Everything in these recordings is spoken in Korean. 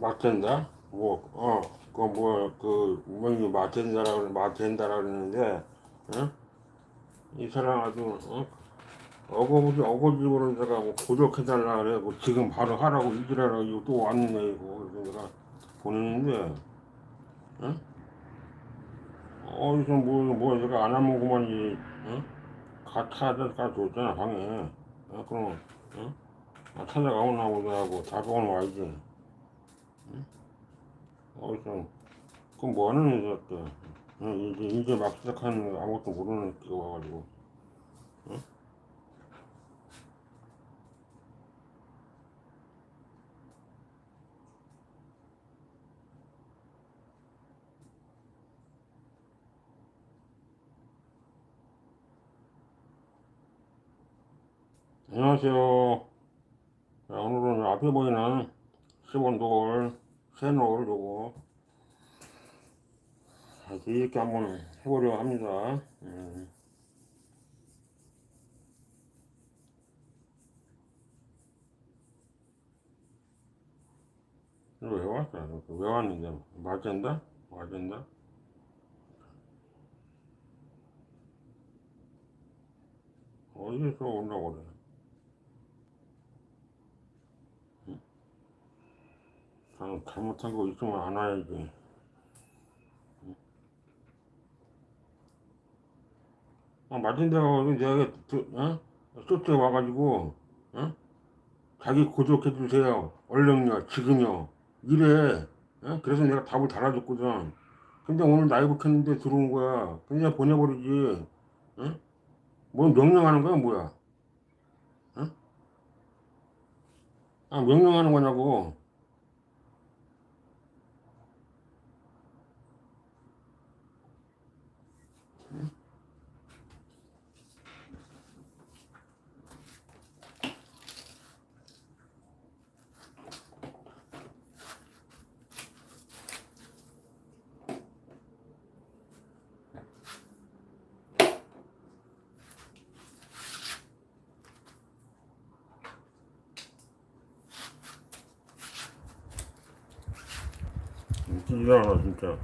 맞댄다? 뭐, 어, 그, 뭐, 그, 뭐니, 맞댄다라, 그래, 맞댄다라 그러는데, 어? 이 사람 아주, 어? 어거지, 어거지로 내가 뭐 고적해달라 그래. 뭐 지금 바로 하라고 이지라라고 이거 또 왔네, 이거. 그래서 내가 보냈는데, 어? 어디서 뭐, 뭐, 내가 안 하면 그만 이, 어? 가, 찾아, 가줬잖아, 방에. 어, 그럼, 어? 아, 찾아가고 나오고 하고 다가오는 와야지. 어디서 그럼 뭐 하는 애들 때 어, 이제 이제 막 시작하는 거 아무것도 모르는 애가 와가지고 어? 안녕하세요. 자, 오늘은 앞에 보이는 10원 돌, 요거 아주 이렇게 한번 해보려고 합니다. 음. 이거 왜 왔어? 왜 왔는데? 맞은다? 맞은다? 어디서 온다고 그래? 잘- 잘못한 거 있으면 안 와야지. 아, 맞은 데가 내가 그, 어? 쇼트에 와가지고, 어? 자기 고족해 주세요. 얼른요, 지금요. 이래. 어? 그래서 내가 답을 달아줬거든. 근데 오늘 라이브 켰는데 들어온 거야. 그냥 보내버리지. 어? 뭐 명령하는 거야, 뭐야? 어? 아, 명령하는 거냐고. 웃기지 않아, 진짜.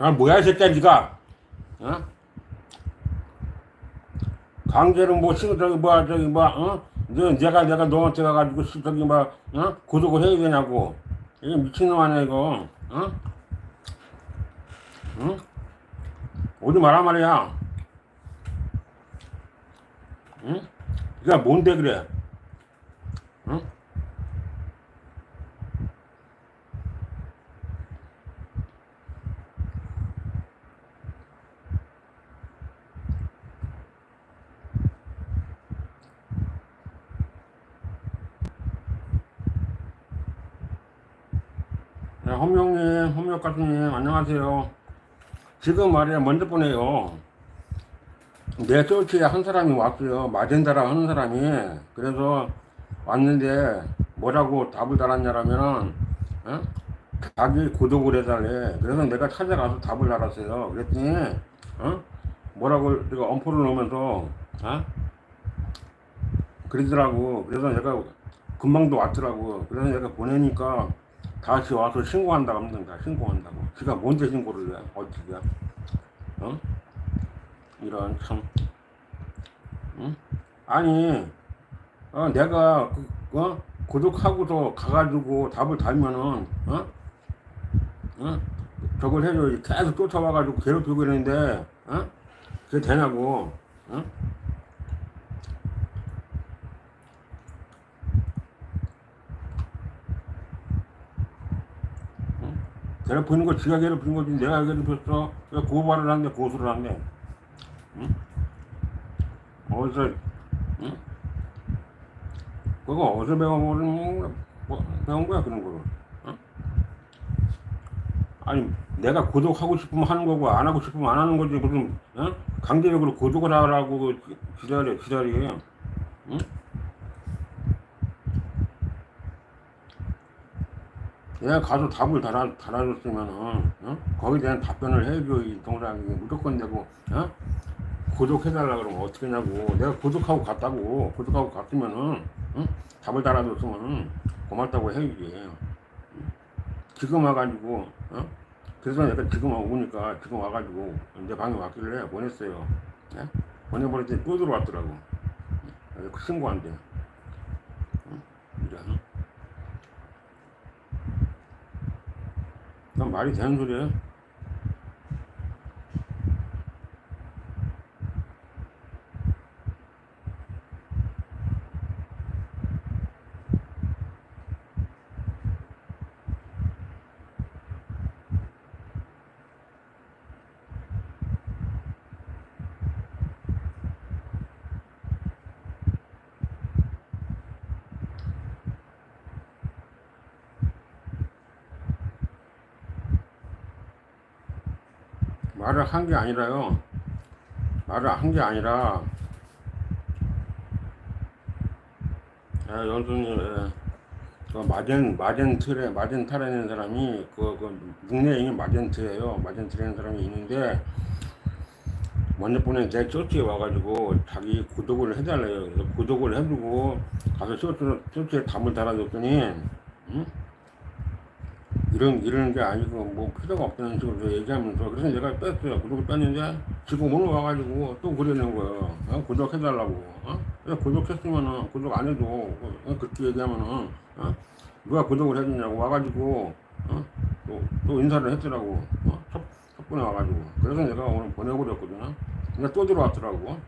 아, 뭐야, 이 새끼야, 니가. 어? 강제로 뭐, 시, 저기, 뭐, 저기, 뭐, 어? 너, 내가, 내가 너한테 가가지고, 시, 저기, 뭐, 어? 구독을 해야 되냐고. 이게 미친놈 아니야, 이거. 어? 응? 오지 마라 말이야. 응? 네가 뭔데 그래? 응? 네, hom영님, hom역가수님, 안녕하세요. 지금 말이야, 먼저 보내요. 내 서치에 한 사람이 왔어요. 마젠다라 하는 사람이. 그래서 왔는데, 뭐라고 답을 달았냐라면은, 어? 자기 구독을 해달래. 그래서 내가 찾아가서 답을 달았어요. 그랬더니, 어? 뭐라고 내가 엄포를 넣으면서, 어? 그러더라고. 그래서 내가 금방도 왔더라고. 그래서 내가 보내니까 다시 와서 신고한다고 합니다. 신고한다고. 지가 뭔데 신고를 해? 어떻게? 어? 이런 참. 응? 아니, 어, 내가 그, 어? 구독하고서 가가지고 답을 달면은 어? 어? 저걸 해줘야지 계속 쫓아와가지고 괴롭히고 이러는데 어? 그게 되냐고 어? 어? 괴롭히는 거 지가 괴롭히는 거지 내가 괴롭혔어 왜 고발을 한대 고소를 한대 응? 어디서 응? 그거 어디서 배워보는 거야? 뭐, 배운 거야 그런 거를 어? 아니 내가 구독하고 싶으면 하는 거고 안 하고 싶으면 안 하는 거지 무슨 어? 강제적으로 구독을 하라고 기다려 기다려 응? 내가 가서 답을 달아, 달아줬으면은 어? 거기에 대한 답변을 해줘 이 동생이 무조건 되고 어? 구독해달라 그러면 어떻게 냐고 내가 구독하고 갔다고 구독하고 갔으면은 응? 답을 달아줬으면 고맙다고 해야지 지금 와가지고 어? 그래서 내가 지금 오니까 지금 와가지고 내 방에 왔길래 보냈어요 예? 보내버렸더니 또 들어왔더라고 신고한대 응? 이래 난 말이 되는 소리야 말을 한 게 아니라요. 말을 한 게 아니라, 아, 연수님, 예. 그 마젠, 마젠트레, 마젠타라는 사람이, 그, 그, 닉네임이 마젠트예요. 마젠트라는 사람이 있는데, 먼저 보낸 내 쇼츠에 와가지고 자기 구독을 해달래요. 그래서 구독을 해주고, 가서 쇼츠, 쇼츠에 답을 달아줬더니, 응? 이런 이러는 게 아니고 뭐 필요가 없다는 식으로 얘기하면서 그래서 내가 뺐어요 구독을 뺐는데 지금 오늘 와가지고 또 그러는 거예요 어? 구독해달라고 어? 구독했으면은 구독 안 해도 어? 그렇게 얘기하면은 어? 누가 구독을 해주냐고 와가지고 어? 또, 또 인사를 했더라고 어? 첫, 첫 번에 와가지고 그래서 내가 오늘 보내버렸거든요 근데 또 들어왔더라고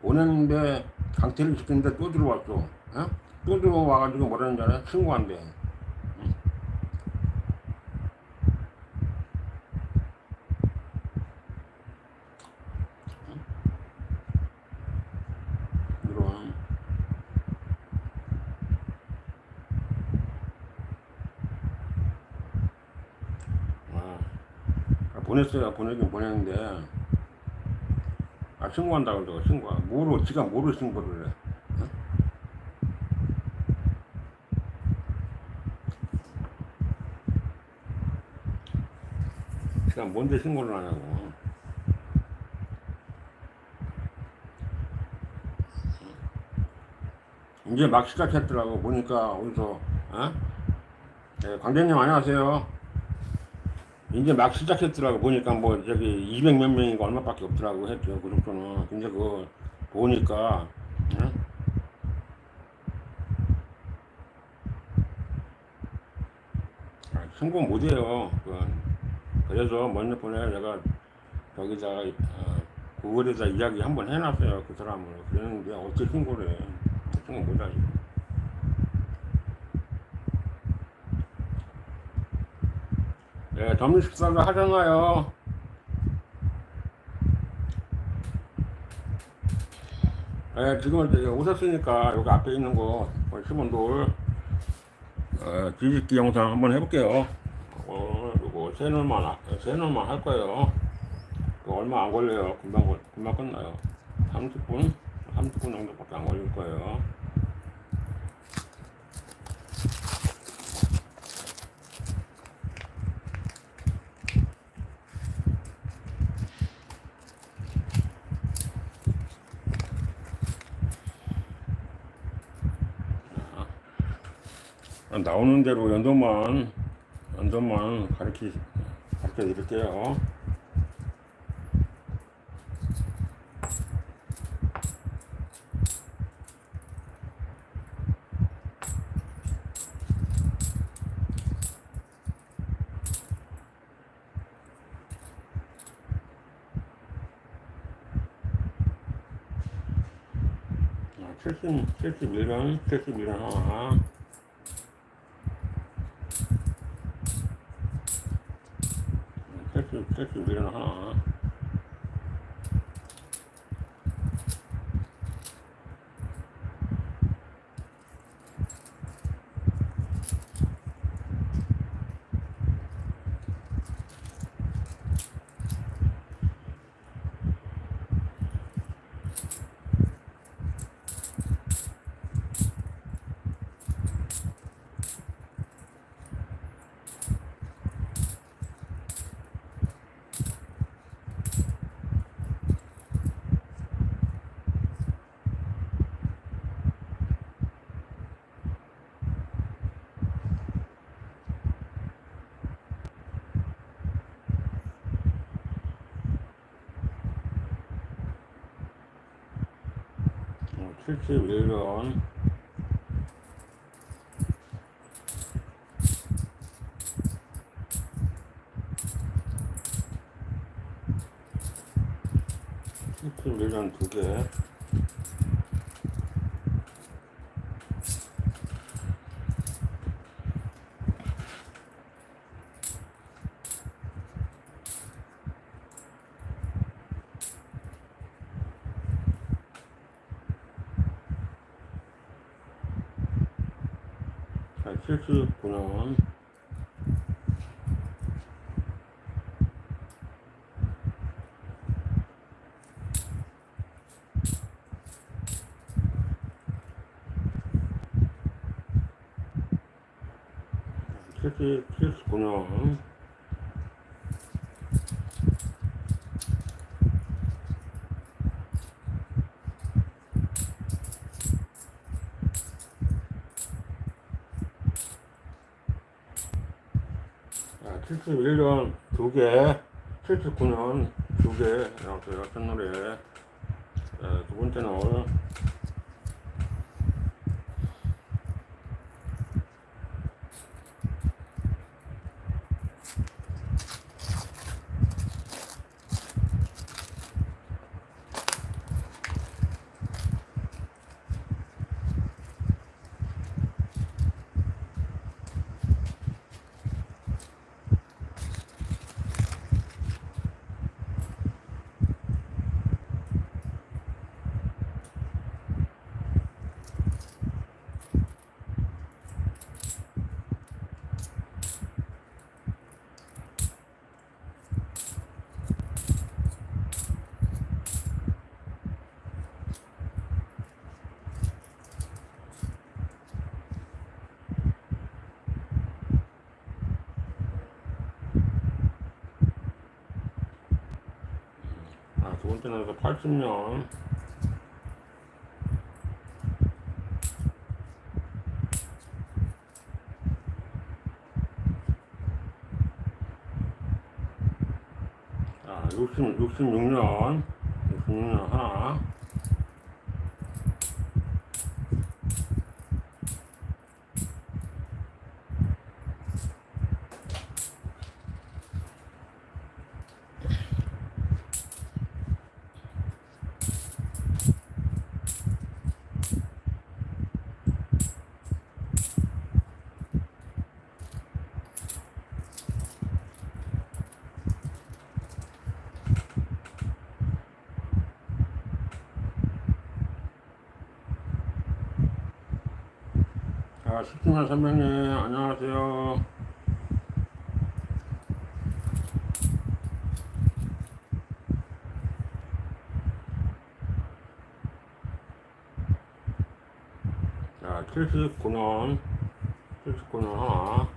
보냈는데 강퇴를 시켰는데 또 들어왔어 어? 또 들어와가지고 뭐라는 줄 알아? 신고한대 이런 아, 아, 보냈어요 보내긴 보냈는데 아 신고한다고 그러고 신고 뭐로 지가 뭐로 신고를 해 어? 지가 뭔데 신고를 하냐고 이제 막 시작했더라고 보니까 어디서 어? 네, 광대님 안녕하세요. 이제 막 시작했더라고 보니까 뭐 저기 200 몇 명인가 얼마밖에 없더라고 했죠 그 정도는. 근데 그거 보니까 어? 아, 신고 못해요. 그건. 그래서 먼저 보내 내가 여기다가 어, 구글에다 이야기 한번 해놨어요 그 사람을. 그랬는데 어떻게 신고를 해? 신고 못하지. 네, 점심 식사도 하잖아요. 네, 지금은 이제 오셨으니까 여기 앞에 있는 거 시몬돌 어, 뒤집기 영상 한번 해볼게요. 어, 이거 세 놀만 하- 세 놀만 할 거예요. 얼마 안 걸려요. 금방 걸- 금방 끝나요. 30분 30분 정도밖에 안 걸릴 거예요. 나오는 대로 연도만 연도만 가르치 가르쳐 드릴게요. 아, 70, 71년, 71년 하나. 셋이, 셋이 밀어 하나. 어, 71년. 칠십일 년 두 개. 자, 79년. 칠십, 칠십구년. 자, 71년 두 개, 79년 두 개, 이렇게 같은 노래. 자, 두 번째는 아, 두 번째는 80년. 아, 60, 66년. 66년 하나. 자, 식품원 선배님, 안녕하세요. 자, 79년, 79년 하나.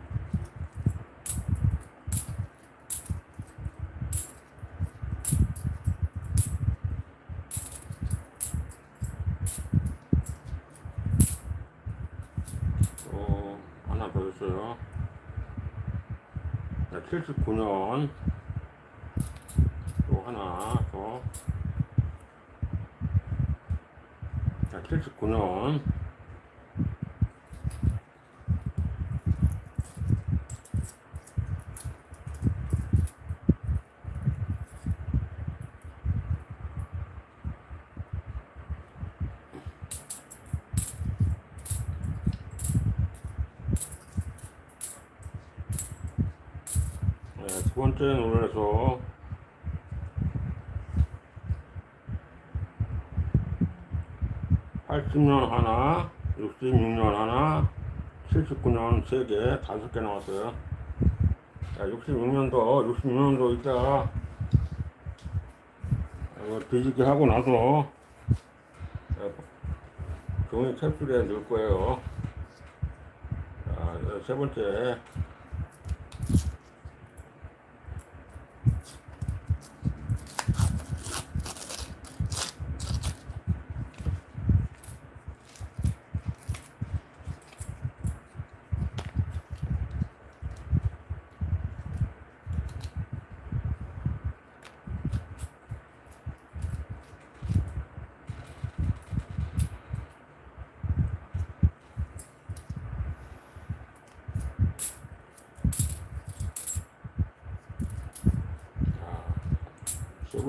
또, 하나 하나 더 있어요. 자, 79년. 또 하나 더. 자, 79년. 네, 두 번째 노래에서 (80년) 하나 (66년) 하나 (79년) 세 개 다섯 개 나왔어요. 자, 66년도 66년도 이따 이거 뒤집기 하고 나서 자, 종이 캡슐에 넣을 거예요. 자, 세 번째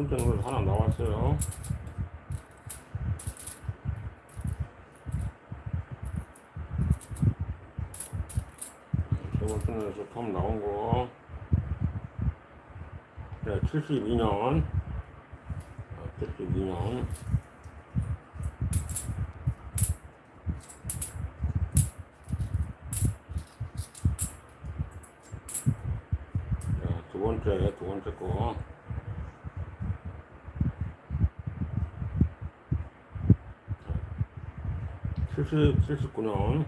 노래 하나 나왔어요. 노래에서 처음 나온 거. 네, 72년. 72년. 네, 두 번째, 두 번째 거. 70, 79년 79년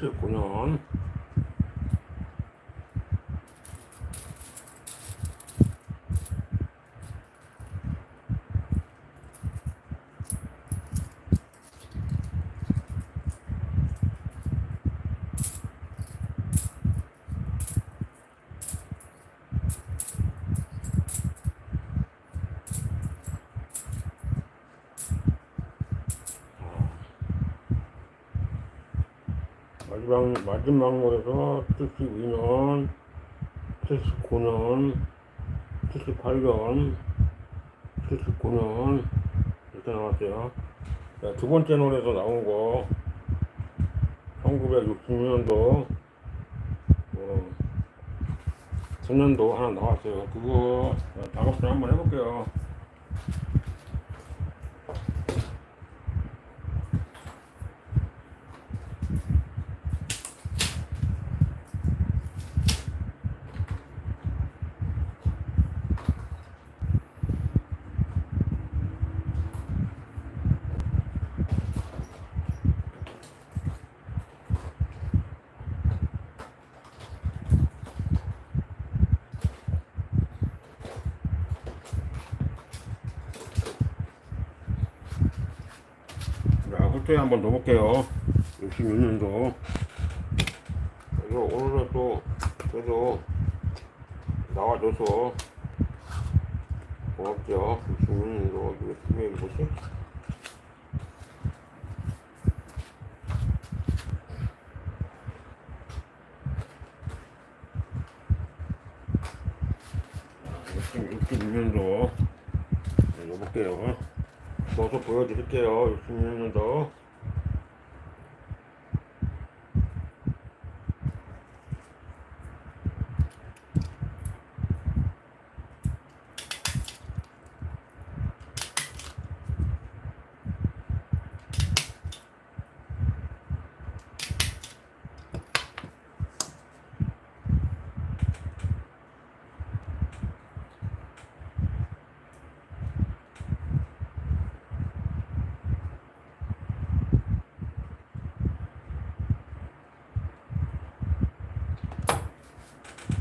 2009년 마지막 마지막 노래서 72년 79년 78년 79년 이렇게 나왔어요. 자, 두 번째 노래에서 나온 거 1960년도 어, 10년도 하나 나왔어요. 그거 작업 좀 한번 해볼게요 자, 홀토에 한번 넣어볼게요. 66년도. 그래서 오늘은 또, 그래도 나와줘서 고맙죠. 주문 이거 이거 분명히 뭐지? 지금 66년도 이거 볼게요. 넣어서 보여드릴게요. 66년도.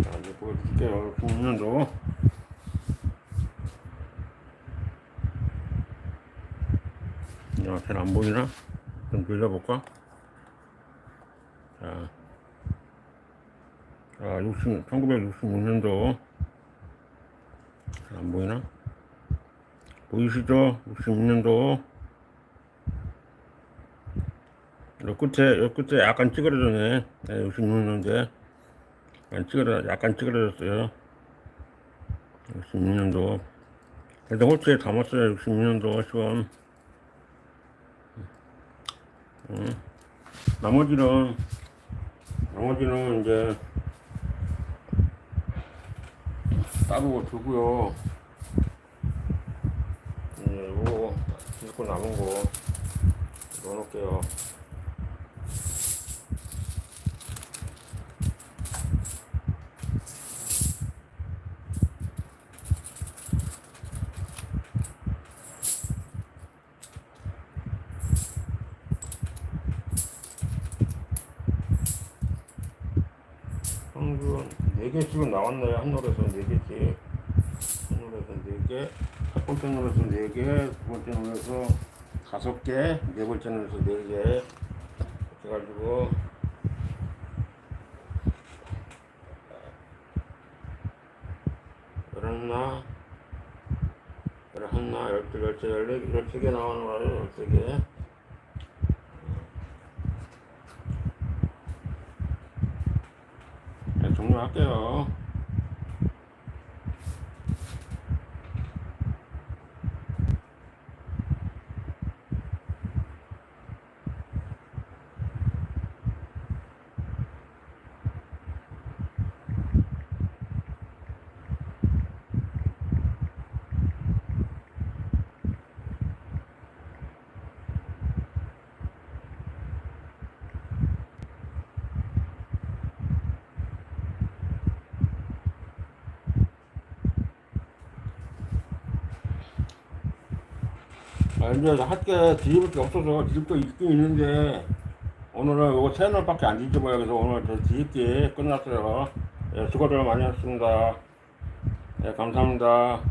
자, 이제 보여드릴게요. 66년도. 야, 잘 안 보이나? 좀 돌려볼까? 자, 자 60, 1966년도. 잘 안 보이나? 보이시죠? 66년도. 요 끝에, 요 끝에 약간 찌그러졌네. 네, 66년도에. 약간 찌그러, 약간 찌그러졌어요. 66년도. 그래도 호치에 담았어요. 66년도 시험. 응. 나머지는, 나머지는 이제 따로 두고요. 예, 요거 이거 남은 거 넣어놓을게요. 4개씩은 나왔네요. 한 노래에서 4개씩. 한 노래에서 4개. 첫 번째 노래에서 4개. 두 번째 노래에서 5개. 네 번째 노래에서 4개. 이렇게 해가지고. 열하나, 열하나, 열둘, 열세, 열네, 열세 개 나오는 거예요. 열세 개. 네, 종료할게요. 아, 이제 할게 뒤집을 게 없어서 뒤집을 게 있긴 있는데 오늘은 요거 세 날밖에 안 뒤집어요. 그래서 오늘 저 뒤집기 끝났어요. 예, 수고들 많이 하셨습니다. 예, 감사합니다.